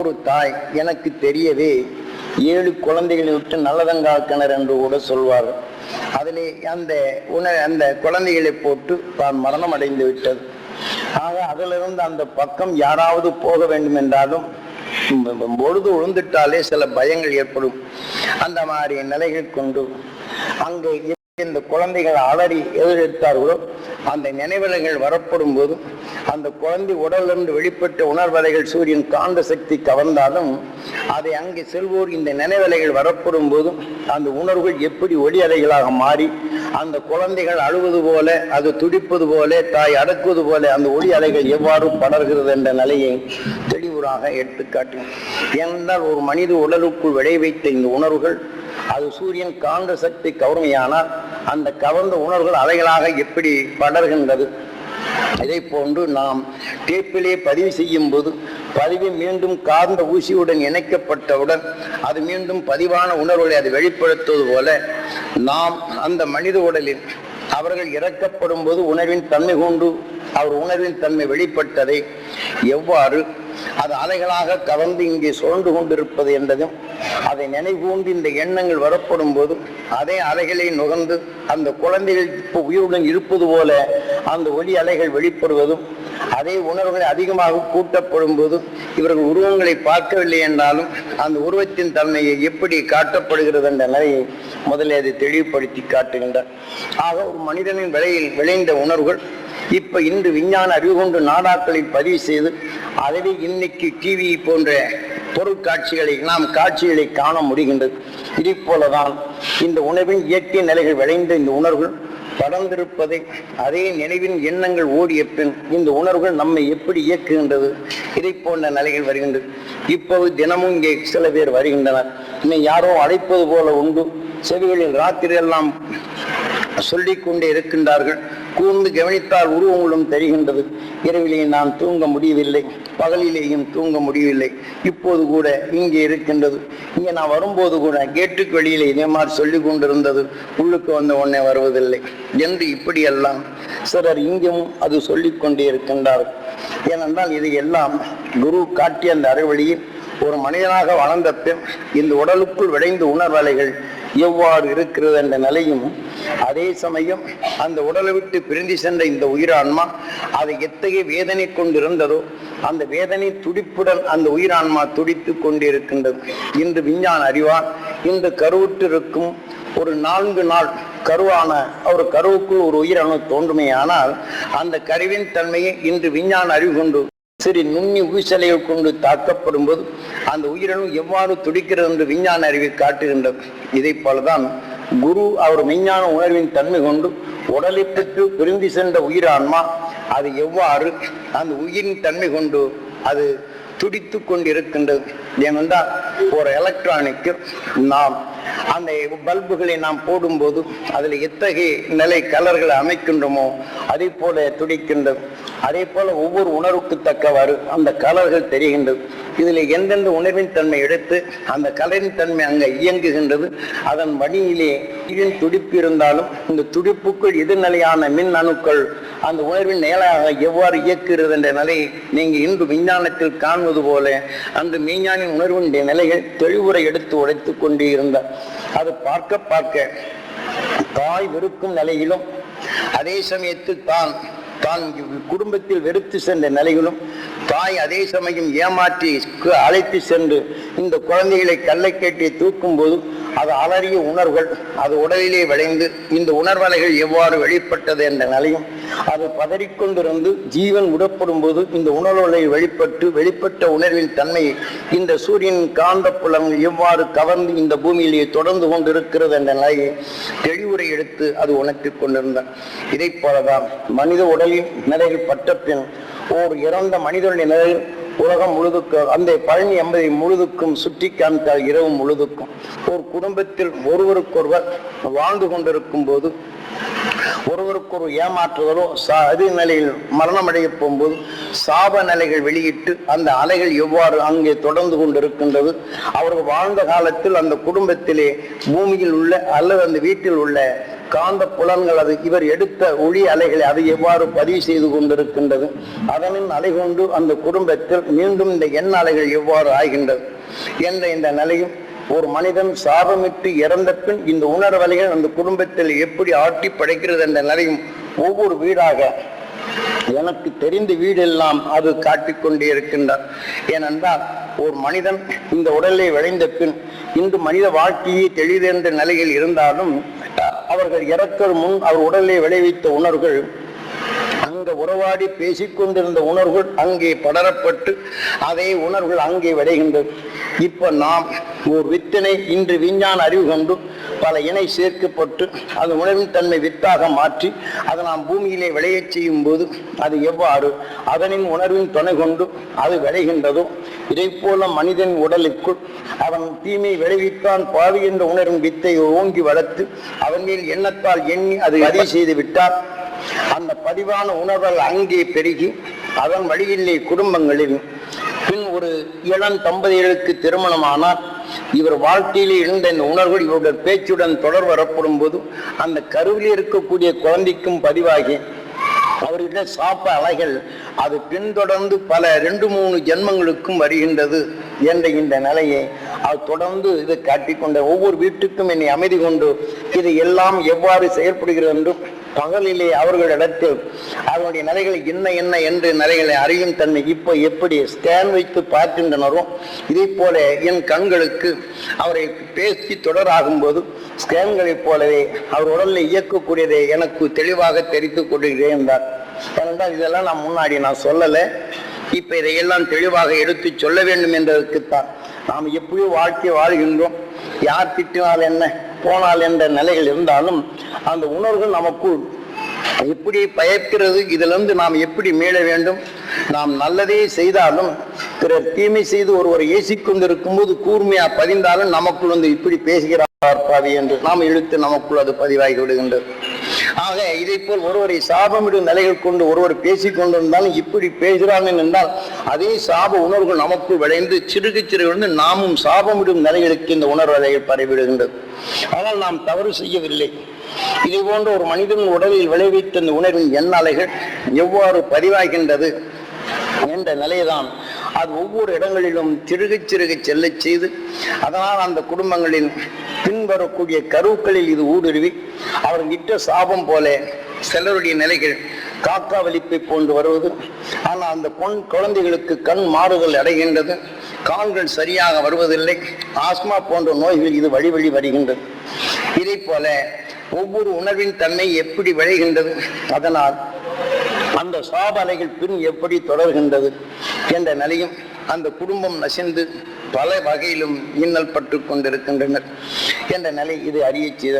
ஒரு தாய் எனக்கு தெரியவே ஏழு குழந்தைகளை விட்டு நல்லதங்காக்கினர் என்று கூட சொல்வார். அதிலே அந்த உண அந்த குழந்தைகளை போட்டு தான் மரணம் அடைந்து விட்டது. ஆக அதிலிருந்து அந்த பக்கம் யாராவது போக வேண்டும் என்றாலும் பொழுது உழுந்துட்டாலே சில பயங்கள் ஏற்படும். அந்த மாதிரி நிலைகள் கொண்டு அங்கே இந்த குழந்தைகள் அலறி எதிர்த்தார்களோ அந்த நினைவலைகள் வரப்படும் போது அந்த குழந்தை உடலிருந்து வெளிப்பட்ட உணர்வலைகள் சூரியன் காந்த சக்தி கவர்ந்தாலும் அதை அங்கே செல்வோர் இந்த நினைவலைகள் வரப்படும் போதும் அந்த உணர்வுகள் எப்படி ஒளி அலைகளாக மாறி அந்த குழந்தைகள் அழுவது போல அது துடிப்பது போல தாய் அடக்குவது போல அந்த ஒளி அலைகள் எவ்வாறு படர்கிறது என்ற நிலையை தெளிவுறாக எடுத்துக்காட்டும் ஏனென்றால் ஒரு மனித உடலுக்குள் விளை வைத்த இந்த உணர்வுகள் அது சூரியன் காந்த சக்தி கவர்மையானால் அந்த கவர்ந்த உணர்வுகள் அலைகளாக எப்படி படர்கின்றது இதை போன்று நாம் டேப்பிலே பதிவு செய்யும் போது பதிவு மீண்டும் காந்த ஊசியுடன் இணைக்கப்பட்டவுடன் அது மீண்டும் பதிவான உணர்வுகளை அது வெளிப்படுத்துவது போல நாம் அந்த மனித உடலில் அவர்கள் இறக்கப்படும் போது உணர்வின் தன்மை கொண்டு அவர் உணர்வின் தன்மை வெளிப்பட்டதை எவ்வாறு அது அலைகளாக கவர்ந்து இங்கே சுழண்டு கொண்டிருப்பது என்றதும் அதை நினைவூந்து இந்த எண்ணங்கள் வரப்படும் போது அதே அலைகளை நுகர்ந்து அந்த குழந்தைகள் இப்போ உயிருடன் இருப்பது போல அந்த ஒளி அலைகள் வெளிப்படுவதும் அதே உணர்வுகளை அதிகமாக கூட்டப்படும் போதும் இவர்கள் உருவங்களை பார்க்கவில்லை என்றாலும் அந்த உருவத்தின் தன்மையை எப்படி காட்டப்படுகிறது என்ற நிலையை முதலில் அதை தெளிவுபடுத்தி காட்டுகின்றார். ஆக ஒரு மனிதனின் விலையில் விளைந்த உணர்வுகள் இப்ப இன்று விஞ்ஞான அறிவு கொண்டு நாடாக்களை பதிவு செய்து அதுவே இன்னைக்கு டிவி போன்ற பொருட்காட்சிகளை நாம் காட்சிகளை காண முடிகின்றது. இதே போலதான் இந்த உணவின் இயற்கை நிலைகள் விளைந்த இந்த உணர்வுகள் படர்ந்திருப்பதை அதே நினைவின் எண்ணங்கள் ஓடிய பின் இந்த உணர்வுகள் நம்மை எப்படி இயக்குகின்றது? இதை போன்ற நிலைகள் வருகின்றது. இப்போது தினமும் இங்கே சில பேர் வருகின்றனர். இன்னும் யாரோ அழைப்பது போல உண்டு. செவிகளில் ராத்திரி எல்லாம் இருக்கின்றார்கள். கூர்ந்து கவனித்தால் உருவங்களும் தெரிகின்றது. இரவிலே நான் தூங்க முடியவில்லை. பகலிலேயும் தூங்க முடியவில்லை. இப்போது கூட இங்கே இருக்கின்றது. இங்கே நான் வரும்போது கூட கேட்டுக்கு வெளியில் இதே மாதிரி சொல்லி கொண்டிருந்தது. உள்ளுக்கு வந்த உடனே வருவதில்லை. என்று இப்படியெல்லாம் சிலர் இங்கும் அது சொல்லிக் கொண்டே இருக்கின்றார்கள். ஏனென்றால் இது எல்லாம் குரு காட்டிய அந்த அறுவழியை ஒரு மனிதனாக வளர்ந்த பின் இந்த உடலுக்குள் விளைந்த உணர்வலைகள் எவ்வாறு இருக்கிறது என்ற நிலையும் அதே சமயம் அந்த உடலை விட்டு பிரிந்து சென்ற இந்த உயிரான்மா அது எத்தகைய வேதனை கொண்டிருந்ததோ அந்த வேதனை துடிப்புடன் அந்த உயிரான்மா துடித்து கொண்டிருக்கின்றது. இன்று விஞ்ஞான அறிவார் இந்த கருவுற்றிருக்கும் ஒரு நான்கு நாள் கருவான ஒரு கருவுக்குள் ஒரு உயிரணு தோன்றுமையானால் அந்த கருவின் தன்மையை இன்று விஞ்ஞான அறிவு கொண்டு சிறு நுண்ணி ஊசலைகள் கொண்டு தாக்கப்படும் போது அந்த உயிரணு எவ்வாறு துடிக்கிறது என்று விஞ்ஞான அறிவை காட்டுகின்றது. இதை போலதான் குரு அவர் விஞ்ஞான உணர்வின் தன்மை கொண்டு உடலை பெற்று பிரிந்து சென்ற உயிரான்மா அது எவ்வாறு அந்த உயிரின் தன்மை கொண்டு அது துடித்து கொண்டிருக்கின்றது ஏனென்றால் ஒரு எலக்ட்ரானிக்கு நாம் அந்த பல்புகளை நாம் போடும்போது அதில் எத்தகைய நிலை கலர்களை அமைக்கின்றோமோ அதே போல துடிக்கின்றது. அதே போல ஒவ்வொரு உணர்வுக்கு தக்கவாறு அந்த கலர்கள் தெரிகின்றது. இதில் எந்தெந்த உணர்வின் தன்மை எடுத்து அந்த கலரின் தன்மை அங்கே இயங்குகின்றது. அதன் வழியிலே உயிரின் துடிப்பு இருந்தாலும் இந்த துடிப்புக்குள் எதிர்நிலையான மின் அணுக்கள் அந்த உணர்வின் நேராக எவ்வாறு இயக்குகிறது என்ற நிலையை நீங்கள் இன்று விஞ்ஞானத்தில் காண்பது போல அந்த மெய்ஞானின் உணர்வினுடைய நிலையை தெளிவுரை எடுத்து உடைத்துக் கொண்டே இருந்தார். அது பார்க்க பார்க்க தாய் வெறுக்கும் நிலையிலும் அதே சமயத்தில் தான் தான் குடும்பத்தில் வெறுத்து சென்ற நிலையிலும் தாய் அதே சமயம் ஏமாற்றி அழைத்து சென்று இந்த குழந்தைகளை கல்லை கட்டி தூக்கும் போது அது அலறிய உணர்வுகள் அது உடலிலே விளைந்து இந்த உணர்வலைகள் எவ்வாறு வெளிப்பட்டது என்ற நிலையும் அது பதறிக்கொண்டிருந்து ஜீவன் விடப்படும் போது இந்த உணர்வுகளை வெளிப்பட்டு வெளிப்பட்ட உணர்வின் தன்மை இந்த சூரியன் காந்த புலங்கள் எவ்வாறு கவர்ந்து இந்த பூமியிலே தொடர்ந்து கொண்டிருக்கிறது என்ற நிலையை தெளிவுரை எடுத்து அது உணர்த்திக் கொண்டிருந்தான். இதை போலதான் மனித உடலின் நிலையில் பட்ட பின் ஓர் இறந்த மனிதனுடைய நிலையில் உலகம் முழுதுக்கும் அந்த பழனி என்பதை முழுதுக்கும் சுட்டி காமித்தால் இரவு முழுதுக்கும். ஒரு குடும்பத்தில் ஒருவருக்கொருவர் வாழ்ந்து கொண்டிருக்கும் போது ஒருவருக்கொரு ஏமாற்றுதலோ சா- அது நிலையில் மரணமடைய போகும்போது சாப நிலைகள் வெளியிட்டு அந்த அலைகள் எவ்வாறு அங்கே தொடர்ந்து கொண்டிருக்கின்றது அவர்கள் வாழ்ந்த காலத்தில் அந்த குடும்பத்திலே பூமியில் உள்ள அல்லது அந்த வீட்டில் உள்ள காந்த புலன்கள் அது இவர் எடுத்த ஒளி அலைகளை அது எவ்வாறு பதிவு செய்து கொண்டிருக்கின்றது அதனின் அலை கொண்டு அந்த குடும்பத்தில் மீண்டும் இந்த எண்ண அலைகள் எவ்வாறு ஆகின்றது என்ற இந்த நிலையும் ஒரு மனிதன் சாபமிட்டு இறந்த பின் இந்த உணர்வலைகள் அந்த குடும்பத்தில் எப்படி ஆட்டி படைக்கிறது என்ற நிலையும் ஒவ்வொரு வீடாக எனக்கு தெரிந்த வீடெல்லாம் அது காட்டிக்கொண்டே இருக்கின்றார். ஏனென்றால் ஒரு மனிதன் இந்த உடலை விளைந்த பின் இன்று மனித வாழ்க்கையே தெளிதென்ற நிலையில் இருந்தாலும் அவர்கள் இறக்க முன் அவர் உடலை விளைவித்த உணர்வுகள் அங்கே உறவாடி பேசிக் கொண்டிருந்த உணர்வுகள் அங்கே படரப்பட்டு அதே உணர்வுகள் அங்கே விளைகின்றது. இப்போ நாம் ஒரு வித்தினை இன்று விஞ்ஞான அறிவு கொண்டு பல இணை சேர்க்கப்பட்டு அது உணவின் தன்மை வித்தாக மாற்றி அதை நாம் பூமியிலே விளையச் செய்யும் போது அது எவ்வாறு அதனின் உணர்வின் துணை கொண்டு அது விளைகின்றதோ இதை போல மனிதன் உடலுக்குள் அவன் தீமை விளைவித்தான் பாவி என்ற உணர்வின் வித்தை ஓங்கி வளர்த்து அவன் மேல் எண்ணத்தால் எண்ணி அது பதிவு செய்து விட்டார். அந்த பதிவான உணர்வுகள் அங்கே பெருகி அதன் வழியிலே குடும்பங்களில் பின் ஒரு இளம் தம்பதிகளுக்கு திருமணமானால் இவர் வாழ்க்கையிலே இருந்த இந்த உணர்வுகள் இவருடைய பேச்சுடன் தொடர் வரப்படும் போது அந்த கருவிலே இருக்கக்கூடிய குழந்தைக்கும் பதிவாகி அவர்கிட்ட சாப்ப அலைகள் அது பின்தொடர்ந்து பல ரெண்டு மூணு ஜென்மங்களுக்கும் வருகின்றது என்ற இந்த நிலையை அது தொடர்ந்து இது காட்டிக்கொண்ட ஒவ்வொரு வீட்டுக்கும் என்னை அமைதி கொண்டு இது எல்லாம் எவ்வாறு செயற்படுகிறது என்றும் பகலிலே அவர்களிடத்தில் அவருடைய நிலைகள் என்ன என்ன என்று நிலைகளை அறியும் தன்மை இப்போ எப்படி ஸ்கேன் வைத்து பார்க்கின்றனரோ இதே போல என் கண்களுக்கு அவரை பேசி தொடராகும் போது ஸ்கேன்களைப் போலவே அவர் உடலில் இயக்கக்கூடியதை எனக்கு தெளிவாக தெரிவித்துக் கொள்கிறேன் என்றார். ஏனென்றால் இதெல்லாம் நான் முன்னாடி நான் சொல்லலை. இப்ப இதையெல்லாம் தெளிவாக எடுத்து சொல்ல வேண்டும் என்பதற்குத்தான் நாம் எப்படியோ வாழ்க்கை வாழ்கின்றோம். யார் திட்டினால் என்ன? போனால் என்ற நிலைகள் இருந்தாலும் அந்த உணர்வுகள் நமக்குள் எப்படி பயக்கிறது இதிலிருந்து நாம் எப்படி மீள வேண்டும்? நாம் நல்லதே செய்தாலும் பிறர் தீமை செய்து ஒருவர் ஏசி கொண்டிருக்கும் போது கூர்மையா பதிந்தாலும் நமக்குள் வந்து இப்படி பேசுகிறார் பாவி என்று நாம் இழுத்து நமக்குள் அது பதிவாகி விடுகின்றது. ஆக இதை போல் ஒருவரை சாபமிடும் நிலைகள் கொண்டு ஒருவர் பேசிக் கொண்டிருந்தாலும் இப்படி பேசுகிறாங்க என்றால் அதே சாப உணர்வுகள் நமக்கு விளைந்து சிறுகு சிறுகிருந்து நாமும் சாபமிடும் நிலைகளுக்கு இந்த உணர்வு பரவிடுகின்றது ஆனால் நாம் தவறு செய்யவில்லை. இதை போன்ற ஒரு மனிதன் உடலில் விளைவித்த இந்த உணர்வின் எண்ண அலைகள் எவ்வாறு பதிவாகின்றது என்ற நிலைதான். அது ஒவ்வொரு இடங்களிலும் திருகச் சிறுகச் செல்லச் செய்து அதனால் அந்த குடும்பங்களின் பின்வரக்கூடிய கருவுக்களில் இது ஊடுருவி அவர் இட்ட சாபம் போல சிலருடைய நிலைகள் காக்கா வலிப்பை போன்று வருவது. ஆனால் அந்த பொன் குழந்தைகளுக்கு கண் மாறுதல் அடைகின்றது. கால்கள் சரியாக வருவதில்லை. ஆஸ்மா போன்ற நோய்கள் இது வழி வழி வருகின்றது. இதை போல ஒவ்வொரு உணர்வின் தன்மை எப்படி விளைகின்றது. அதனால் அந்த சாப அலைகள் பின் எப்படி தொடர்கின்றது என்ற நிலையும் அந்த குடும்பம் நசிந்து பல வகையிலும் இன்னல் பட்டு கொண்டிருக்கின்றனர். என்ற நிலை இது அறியச் செய்த